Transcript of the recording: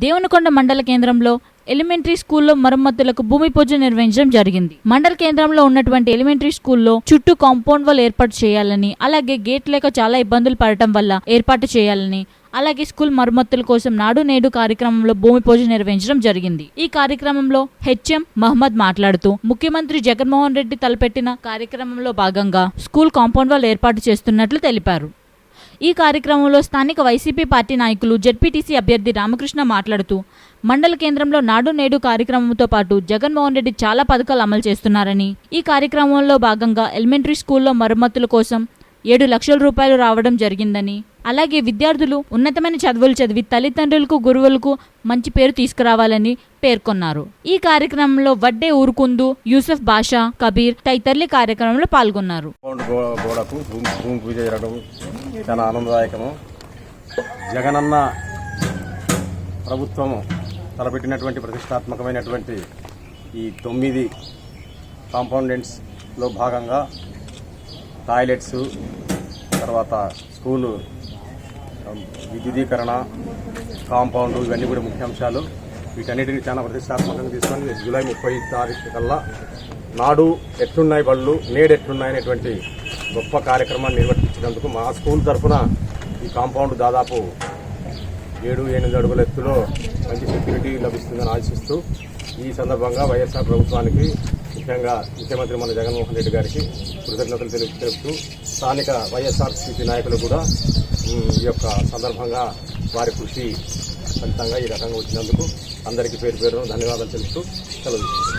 దేవునకొండ మండల కేంద్రంలో ఎలిమెంటరీ స్కూల్లో మరమ్మతులకు భూమి పూజ నిర్వహించడం జరిగింది. మండల కేంద్రంలో ఉన్నటువంటి ఎలిమెంటరీ స్కూల్లో చుట్టూ కాంపౌండ్ వాల్ ఏర్పాటు చేయాలని అలాగే గేట్ లేక చాలా ఇబ్బందులు పడటం వల్ల ఏర్పాటు చేయాలని అలాగే స్కూల్ మరమ్మతుల కోసం నాడు నేడు కార్యక్రమంలో భూమి పూజ నిర్వహించడం జరిగింది. ఈ కార్యక్రమంలో హెచ్ఎం మహమ్మద్ మాట్లాడుతూ ముఖ్యమంత్రి జగన్మోహన్ రెడ్డి తలపెట్టిన కార్యక్రమంలో భాగంగా స్కూల్ కాంపౌండ్ వాల్ ఏర్పాటు చేస్తున్నట్లు తెలిపారు. ఈ కార్యక్రమంలో స్థానిక వైసీపీ పార్టీ నాయకులు జడ్పీటీసీ అభ్యర్థి రామకృష్ణ మాట్లాడుతూ మండల కేంద్రంలో నాడు నేడు కార్యక్రమంతో పాటు జగన్మోహన్ రెడ్డి చాలా పథకాలు అమలు చేస్తున్నారని. ఈ కార్యక్రమంలో భాగంగా ఎలిమెంటరీ స్కూల్లో మరమ్మతుల కోసం ఏడు లక్షల రూపాయలు రావడం జరిగిందని. అలాగే విద్యార్థులు ఉన్నతమైన చదువులు చదివి తల్లిదండ్రులకు గురువులకు మంచి పేరు తీసుకురావాలని పేర్కొన్నారు. ఈ కార్యక్రమంలో వడ్డే ఊరుకుందు యూసఫ్ బాషా కబీర్ తదితరులు కార్యక్రమంలో పాల్గొన్నారు. చాలా ఆనందదాయకము. జగనన్న ప్రభుత్వము తలపెట్టినటువంటి ప్రతిష్టాత్మకమైనటువంటి ఈ తొమ్మిది కాంపౌండెంట్స్లో భాగంగా టాయిలెట్స్ తర్వాత స్కూలు విద్యుదీకరణ కాంపౌండ్ ఇవన్నీ కూడా ముఖ్యాంశాలు. వీటన్నిటిని చాలా ప్రతిష్టాత్మకంగా తీసుకొని జూలై ముప్పై తారీఖు కల్లా నాడు ఎట్లున్నాయి బళ్ళు నేడు ఎట్లున్నాయి అనేటువంటి గొప్ప కార్యక్రమాన్ని నిర్వర్తించినందుకు మా స్కూల్ తరఫున ఈ కాంపౌండ్ దాదాపు ఏడు ఎనిమిది అడుగుల ఎత్తులో మంచి సెక్యూరిటీ లభిస్తుందని ఆశిస్తూ ఈ సందర్భంగా వైఎస్ఆర్ ప్రభుత్వానికి ముఖ్యంగా ముఖ్యమంత్రి మన జగన్మోహన్ రెడ్డి గారికి కృతజ్ఞతలు తెలుపు తెలుపుతూ స్థానిక వైఎస్ఆర్సీపీ నాయకులు కూడా ఈ యొక్క సందర్భంగా వారి కృషి ఫలితంగా ఈ రకంగా వచ్చినందుకు అందరికీ పేరు పేరును ధన్యవాదాలు తెలుపుతూ సెలవు